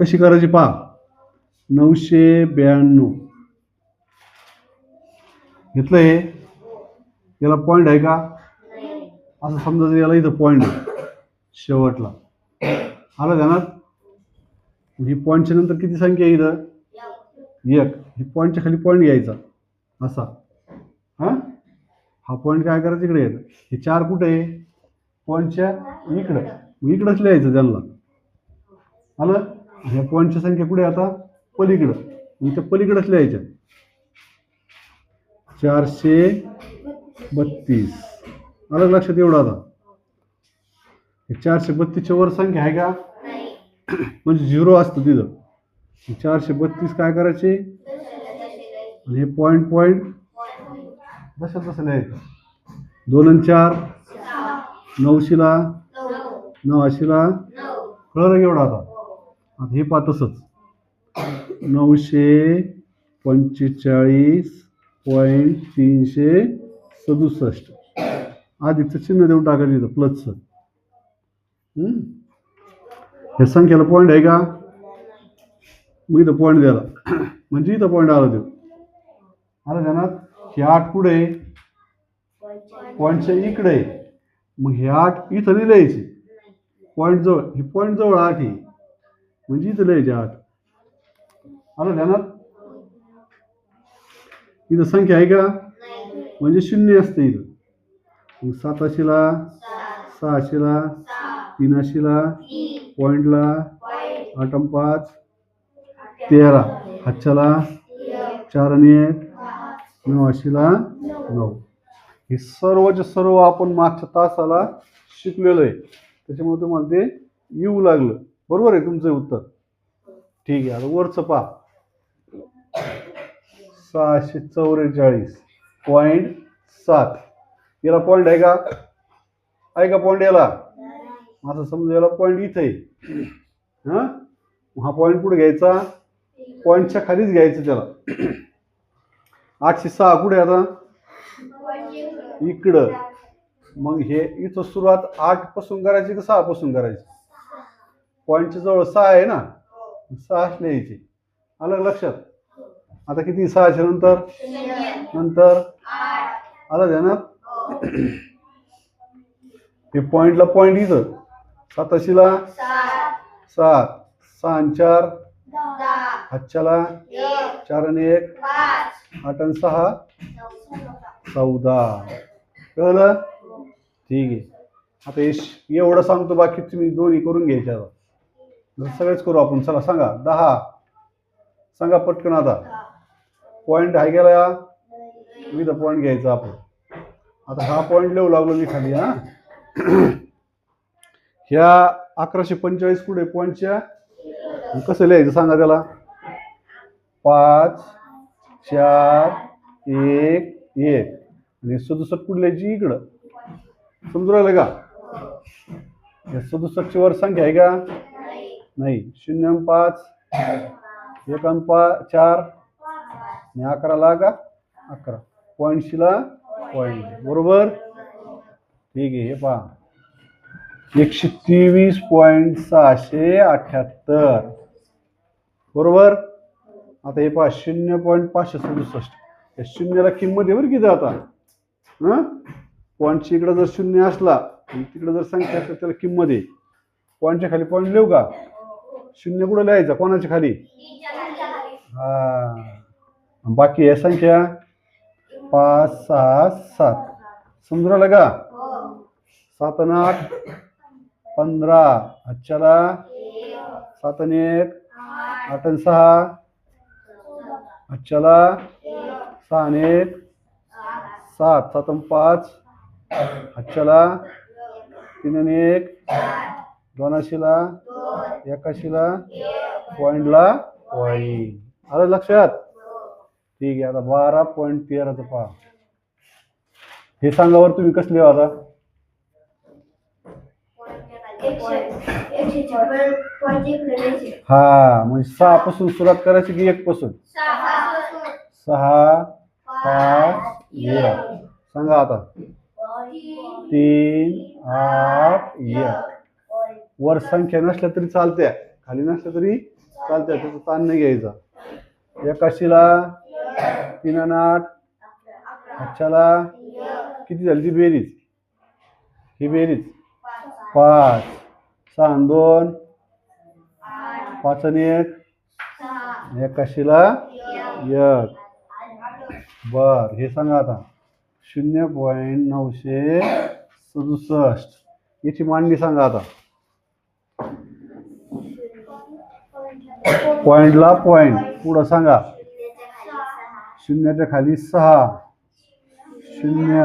कशी करायची पहा. नऊशे ब्याण्णव. घेतलं हे? याला पॉईंट आहे का? असं समजायचं याला इथं पॉईंट आहे शेवटला. आलं ध्यानात ही पॉईंटच्या नंतर किती संख्या आहे इथं? एक. ही पॉईंटच्या खाली पॉईंट घ्यायचा. असा. हां? हा पॉईंट काय करायचा इकडे? यायचा हे चार कुठे आहे? पॉईंटच्या इकडं. इकडंच लिहायचं त्यांना. आलं? ह्या पॉईंटची संख्या कुठे आता? पलीकडं. मग त्या पलीकडंच लिहायच्या चारशे बत्तीस. का लक्षात एवढं आता? हे चारशे बत्तीसच्या वर संख्या आहे का? म्हणजे झिरो असतं तिथं. चारशे बत्तीस काय करायचे? आणि हे पॉईंट पॉईंट जसं तसं लिहायचं. दोन आणि चार. नऊशेला. नऊशेला. कळलं एवढं आता? हे पहा तसंच. नऊशे पंचेचाळीस पॉईंट तीनशे सदुसष्ट. आधीचं चिन्ह देऊन टाकायचं इथं प्लसचं. हे या संख्येला पॉईंट आहे का? मग इथं पॉईंट द्यायला. म्हणजे इथं पॉईंट आला देऊ आलं ध्यानात हे आठ कुठे आहे? पॉईंटच्या इकडे मग हे आठ इथं नाही लिहायचे. पॉईंट जवळ ही पॉईंट जवळ आठ आहे. म्हणजे इथं लिहायचे आठ आलं ध्यानात? इथं संख्या आहे का? म्हणजे शून्य असते इथं. मग साताशेला सहाशेला तीनाशेला पॉईंटला आठ पाच तेरा. हातच्याला चार आणि एक नऊशेला नऊ. हे सर्वचे सर्व आपण मागच्या तासाला शिकलेलो आहे. त्याच्यामुळे तुम्हाला ते येऊ लागलं. बरोबर आहे तुमचं उत्तर. ठीक आहे आता वरचं पहा. सहाशे चौवेचाळीस पॉईंट सात. याला पॉईंट आहे का? आहे का पॉईंट याला? असं समजा याला पॉईंट इथं. आहे हां? हा पॉईंट कुठे घ्यायचा? पॉईंटच्या खालीच घ्यायचं त्याला. आठशे सहा कुठे आहे आता? इकडं. मग हे इथं सुरुवात आठपासून करायची का सहा पासून करायची? पॉईंटच्या जवळ सहा आहे ना? सहाच लिहायची आलं लक्षात? आता किती? सहाशे नंतर? नंतर? आलं ध्यानात? ते पॉईंटला पॉईंट इथं. साताशीला? सात. सहा आणि चार? हातच्याला चार आणि एक? आठ आणि सहा? चौदा. कळलं? ठीक आहे. आता एवढं सांगतो बाकी तुम्ही दोन्ही करून घ्यायच्या. आता सगळेच करू आपण. चला सांगा. दहा. सांगा पटकन आता. पॉईंट आहे गेला विथ पॉईंट घ्यायचा आपण. आता हा पॉईंट लिहू लागलो मी खाली हा. ह्या अकराशे पंचेचाळीस कुठे पॉईंटच्या कसं लिहायचं सांगा त्याला? पाच चार एक एक. आणि सदुसष्ट कुठे लिहायची? इकडं. समजू राहिलं का? या सदुसष्टची वर संख्या आहे का? नाही. शून्य पाच एक पा चार आणि अकराला का अकरा. पॉईंटशीला पॉईंट बरोबर? ठीक आहे हे पहा. एकशे तेवीस पॉईंट सहाशे अठ्याहत्तर. बरोबर? आता हे पहा शून्य पॉईंट पाचशे सदुसष्ट. या शून्याला किंमत आहे बरं किती आता हां? पॉईंटची इकडं जर शून्य असला तिकडं जर संख्या असेल त्याला किंमत आहे. पॉईंटच्या खाली पॉईंट लिहू का? शून्य कुठं लिहायचं? कोणाच्या खाली? हा. बाकी आहे संख्या पाच सहा सात. समजू राहिलं का? सात आणि आठ पंधरा. अच्छाला सात आणि एक आठ आणि सहा. अच्छाला सहा आणि एक सात. सात आणि पाच. अच्छाला तीन आणि एक. दोनाशीला एकाशीला पॉईंटला पॉईंट आलं लक्षात? ठीक आहे आता बारा पॉईंट तेराचं पहा. हे सांगावर तुम्ही कसले हो आता? हा म्हणजे सहा पासून सुरुवात करायची की एक पासून? सहा पाच एक. सांगा आता. तीन आठ एक. वर संख्या नसल्या तरी चालत्या खाली नसल्या तरी चालत्या त्याचा ताण नाही घ्यायचा. एकाशीला तीन आठ अच्छाला किती झाली ती बेरीज? ही बेरीज पाच सहा दोन पाच आणि एक एकाशीला एक. बर हे सांगा आता. शून्य पॉईंट नऊशे सदुसष्ट. याची मांडणी सांगा आता. पॉइंटला पॉइंट पुढं सांगा. शून्याच्या खाली सहा. शून्य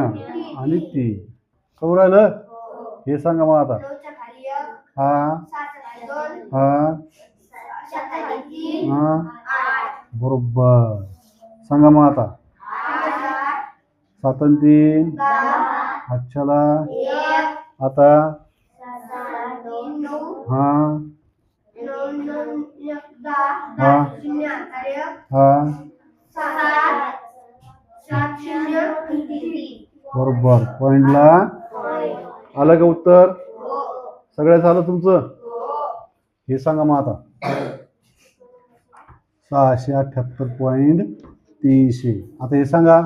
आणि तीन. करू राहिलं हे सांगा मग आता. हा. हा. हा. बरोबर. सांगा मग आता. सात आणि तीन. अच्छाला आता. हा. हा. बरोबर. पॉइंटला. आलं का उत्तर? सगळ्यात झालं तुमचं? हे सांगा मग आता. सहाशे अठ्याहत्तर पॉईंट तीनशे. आता हे सांगा.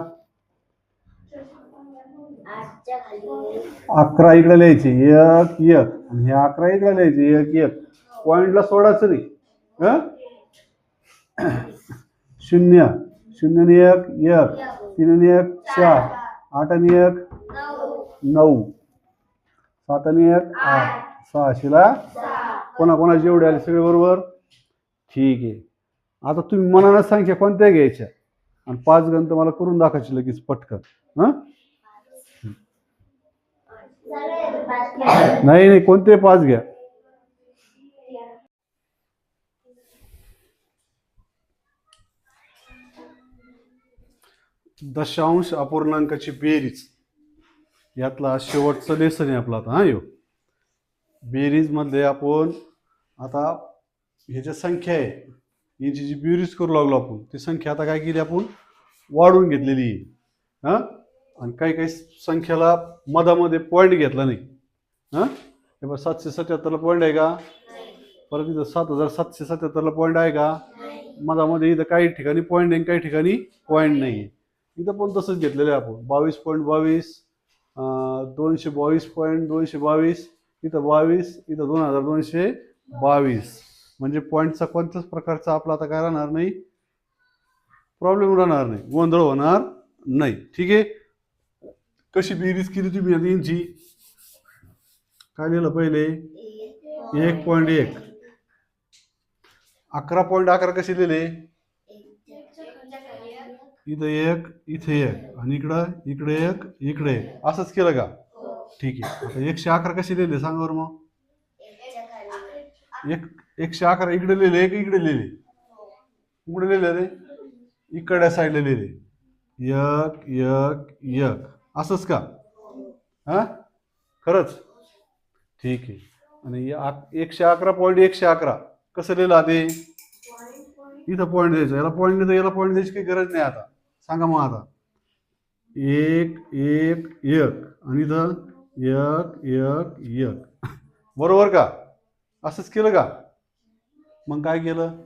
अकरा इकडे लिहायचे. एक एक. आणि हे अकरा इकडे लिहायचे. एक एक. पॉइंटला सोडायचं नाही. शून्य शून्य आणि एक एक. तीन आणि एक चार. आठ आणि एक नऊ. सात आणि एक आठ. सहाशेला कोणा कोणा जेवढे आले सगळे बरोबर? ठीक आहे. आता तुम्ही मनानं संख्या कोणत्या घ्यायच्या? आणि पाच गण मला करून दाखवायची लगेच पटकन. हां? नाही नाही कोणते पाच घ्या? दशांश अपूर्णांकाची बेरीज. यातला शेवटचं लेसन आहे आपला आता हा यो. बेरीजमध्ये आपण आता हे संख्या आहे यांची जी बेरीज करू लागलो आपण ती संख्या आता काय केली आपण? वाढवून घेतलेली आहे. हां? आणि काही काही संख्याला मधामध्ये पॉईंट घेतला नाही. हां? हे बघ सातशे सत्याहत्तरला पॉईंट आहे का? परत इथं सात हजार सातशे सत्याहत्तरला पॉईंट आहे का? मधामध्ये इथं काही ठिकाणी पॉईंट आहे काही ठिकाणी पॉईंट नाही आहे. इथं पण तसंच घेतलेलं आहे आपण. बावीस पॉईंट बावीस दोनशे बावीस पॉईंट दोनशे बावीस इथं बावीस इथं दोन हजार दोनशे बावीस. म्हणजे पॉईंटचा कोणत्याच प्रकारचा आपला आता काय राहणार नाही? प्रॉब्लेम राहणार नाही. गोंधळ होणार नाही. ठीक आहे? कशी बेरीज केली तुम्ही आता यांची? काय लिहिलं पहिले? एक पॉईंट एक. अकरा पॉईंट अकरा कसे लिहिले? इथं एक इथे एक. आणि इकडं इकडे एक इकडे एक. असंच केलं का? ठीक आहे. आता एकशे अकरा कसे लिहिले? सांगा बरं मग. एक एकशे अकरा इकडे लिहिले एक इकडे लिहिले. कुठे लिहिले रे? इकडच्या साईडला लिहिले. एक एक एक. असंच का? हा? खरंच? ठीक आहे. आणि एकशे अकरा पॉईंट एकशे अकरा. कसं लिहिलं आधी? इथं पॉईंट द्यायचं. याला पॉईंट द्यायचं याला पॉईंट द्यायची काही गरज नाही आता. सांगा मग आता. एक एक एक. आणि इथं एक एक एक. बरोबर का? असंच केलं का? मग काय केलं?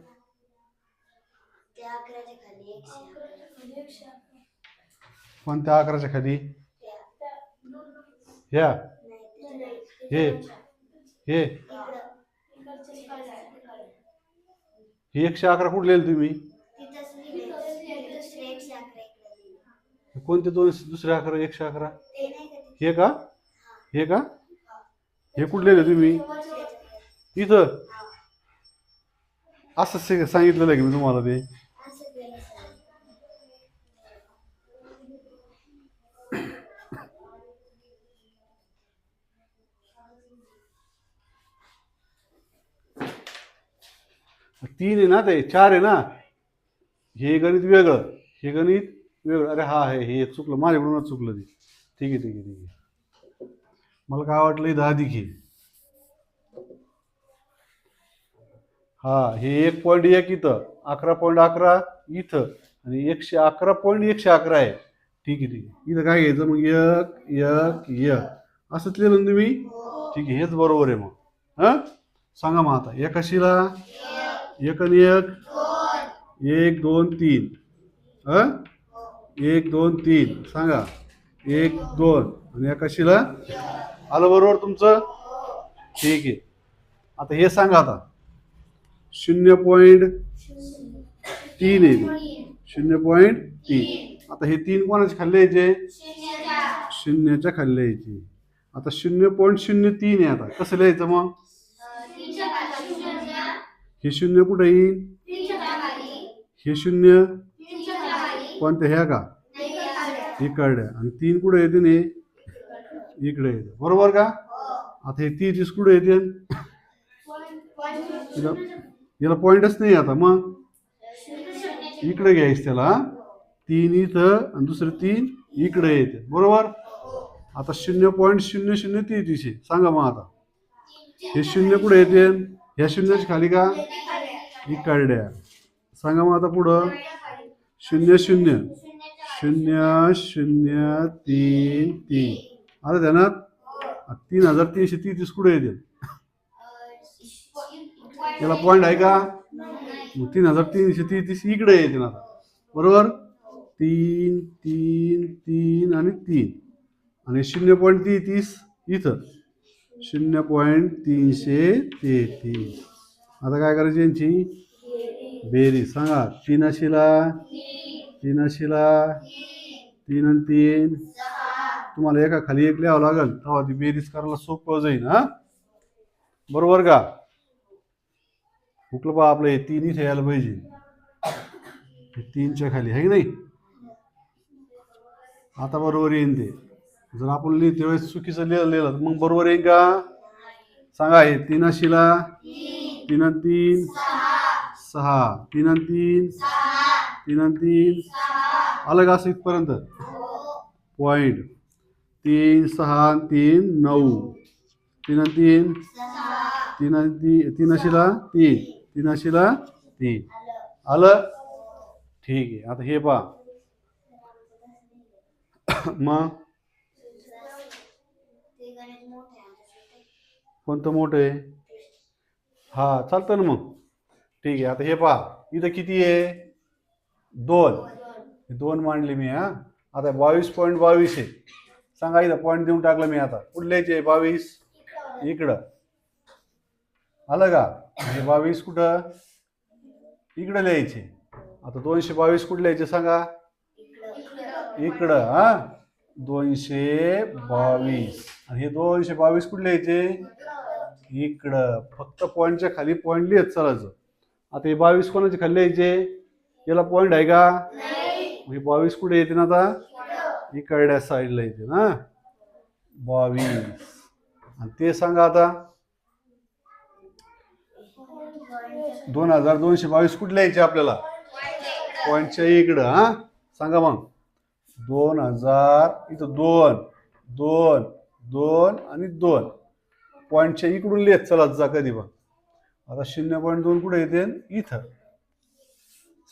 कोणत्या अकराच्या खाली ह्या. हे. हे. हे एकशे अकरा कुठे लिहिले तुम्ही? कोणते दोन दुसरे अकरा एकशे अकरा हे का? हे का? हे कुठले तुम्ही? इथं? असं सांगितलेलं आहे की मी तुम्हाला ते? तीन आहे ना ते चार आहे ना? हे गणित वेगळं. हे गणित वेगळं अरे हा आहे हे चुकलं माझ्याकडूनच चुकलं ते. ठीक आहे ठीक आहे ठीक आहे. मला काय वाटलं दहा अधिक हा हे एक पॉईंट एक इथं अकरा पॉईंट अकरा इथं आणि एकशे अकरा पॉईंट एकशे अकरा आहे. ठीक आहे ठीक आहे. इथं काय घ्यायचं मग एक एक एक. असंच लिहिलं तुम्ही? ठीक आहे हेच बरोबर आहे मग. हां? सांगा मग आता एकाशीला एक आणि एक एक दोन तीन. अ एक दोन तीन. सांगा. एक दोन. आणि या कशीला? आलं बरोबर तुमचं? ठीक आहे. आता हे सांगा आता. शून्य पॉईंट तीन आहे शून्य पॉईंट तीन. आता हे तीन कोणाचे खाल्ले यायचे शून्याच्या खाल्ले यायचे आता शून्य पॉईंट शून्य तीन आहे आता. कसं लिहायचं मग? हे शून्य कुठे येईल हे शून्य कोणते? ह्या का? इकडे. आणि तीन कुठे येते ने इकडे येते बरोबर का? आता हे तीस कुठे येते याला पॉईंटच नाही आता. मग? इकडे घ्यायच त्याला तीन इथं आणि दुसरे तीन इकडे येते बरोबर? आता शून्य पॉईंट शून्य शून्य तेहतीस आहे. सांगा मग आता. हे शून्य कुठे येते ह्या शून्याच्या खाली का? इकडे. सांगा मग आता पुढं. शून्य शून्य. शून्य शून्य तीन तीन. आता ध्यानात? तीन हजार तीनशे तीस कुठे येते त्याला पॉईंट आहे का? मग तीन हजार तीनशे तीस इकडे येते ना आता. बरोबर? तीन तीन तीन आणि तीन. आणि शून्य पॉईंट ती तीस इथं. शून्य पॉईंट तीनशे तेहतीस. आता काय करायची यांची? बेरीज. सांगा तीन अशीला तीन अशीला तीन आणि तीन. तुम्हाला एका खाली एक लिहावं लागेल. तेव्हा ती बेरीज करायला सोपं जाईल हा? बरोबर का? हुकलं बा आपलं हे तीन इथे यायला पाहिजे. तीनच्या खाली आहे की नाही? आता बरोबर येईन ते. जर आपण लिहिते वेळेस चुकीचं लिहिलं लिहिलं तर मग बरोबर येईन का? सांगा हे तीन अशीला तीन आणि तीन सहा. तीन आणि तीन तीन आणि तीन अलग असं इथपर्यंत? पॉईंट तीन सहा तीन नऊ. तीन आणि तीन तीन आणि तीन अशीला तीन. तीन अशीला तीन. आलं? ठीक आहे. आता हे पहा. मग? कोणतं मोठं आहे? हा चालतं ना मग. ठीक आहे. आता हे पहा. इथं किती आहे? दोन. हे दोन मांडले मी हा. आता बावीस पॉईंट बावीस आहे. सांगा इथं पॉईंट देऊन टाकलं मी आता. कुठल्याचे बावीस? इकडं. आलं का? हे बावीस कुठं? इकडं लिहायचे. आता दोनशे बावीस कुठं लिहायचे सांगा? इकडं हा. दोनशे बावीस. आणि हे दोनशे बावीस कुठे लिहायचे? इकडं. फक्त पॉईंटच्या खाली पॉईंट लिहित चालायचं आता हे बावीस कोणाचे खाली लिहायचे? याला पॉईंट आहे का? हे बावीस कुठे येते ना आता? इकडल्या साईडला येते ना. बावीस. आणि ते सांगा आता. दोन हजार दोनशे बावीस कुठे लिहायचे आपल्याला? पॉईंटच्या इकडं हा? सांगा मग. दोन हजार इथं दोन दोन दोन आणि दोन. पॉईंटच्या इकडून लिहित चला जा कधी पण आता शून्य पॉईंट दोन कुठे येते? इथं.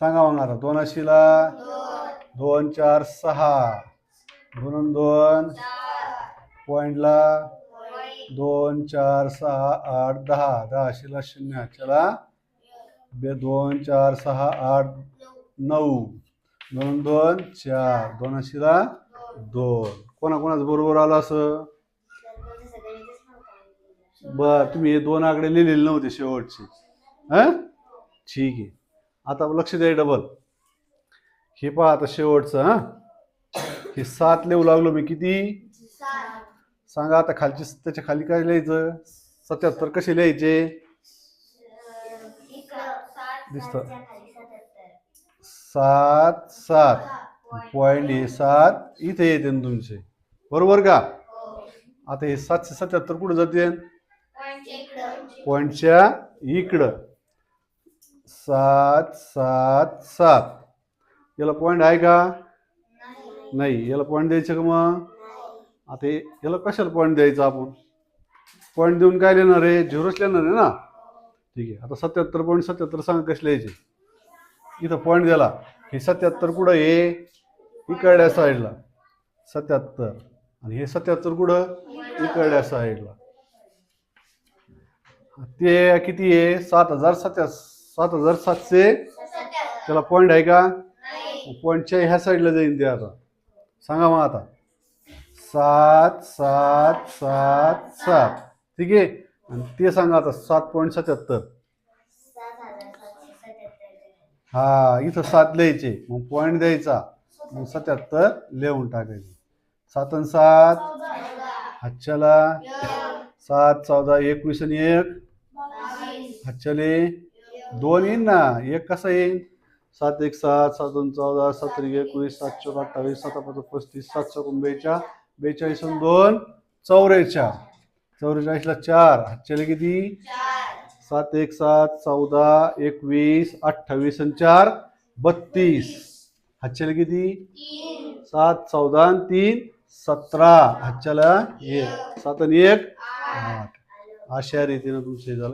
सांगा मग आता दोन अशीला? दोन चार सहा. दोन दोन. पॉईंटला दोन चार सहा आठ दहा. दहा अशीला शून्य. चला. बे दोन चार सहा आठ नऊ. दोन दोन चार. दोन अशीला? दोन. कोणाकोणाचं बरोबर आलं असं? बर तुम्ही हे दोन आकडे लिहिलेले नव्हते शेवटचे. हा? ठीक आहे. आता लक्ष द्या डबल हे पहा आता शेवटचं हा? हे सात लिहू लागलो मी किती? सांगा आता खालची त्याच्याखाली काय लिहायचं? सत्याहत्तर कसे लिहायचे? दिसतं. सात सात. पॉईंट हे सात. इथे येते तुमचे. बरोबर का? आता हे सातशे सत्याहत्तर कुठे जाते? पॉईंटच्या इकडं. सात सात सात. याला पॉईंट आहे का? नाही. याला पॉईंट द्यायचं का मग? आता याला कशाला पॉईंट द्यायचा आपण? पॉईंट देऊन काय लिहिणार आहे? झिरोच लिहिणार आहे ना? ठीक आहे. आता सत्याहत्तर पॉईंट सत्याहत्तर सांगा कसे लिहायचे इथं पॉईंट दिला हे सत्याहत्तर कुठं हे इकडल्या साईडला सत्याहत्तर. आणि हे सत्याहत्तर कुठं? इकडल्या साईडला ते किती आहे? सात हजार सत्या सात हजार सातशे. त्याला पॉईंट आहे का? पॉईंटच्या ह्या साईडला जाईन ते आता. सांगा मग आता. सात सात सात सात. ठीक आहे? आणि ते सांगा आता सात पॉईंट सत्याहत्तर. हा इथं सात लिहायचे. मग पॉईंट द्यायचा. मग सत्याहत्तर लिहून टाकायचे. सात आणि सात. हातच्याला. सात चौदा एकवीस आणि एक. हातच्याले. दोन येईन ना एक कसा येईन? सात एक सात सात दोन चौदा सात एक एकवीस सात चौक अठ्ठावीस सात पाच पस्तीस सात चौकून बेचाळ बेचाळीस आणि दोन चौऱ्याच्या चौवेचाळीसला चार. हातच्याले किती? सात एक सात चौदा एकवीस अठ्ठावीस आणि चार बत्तीस. हातच्याला किती? सात चौदा आणि तीन सतरा. हातच्याला एक. सात आणि एक आठ. अशा रीतीनं तुमचं हे झालं.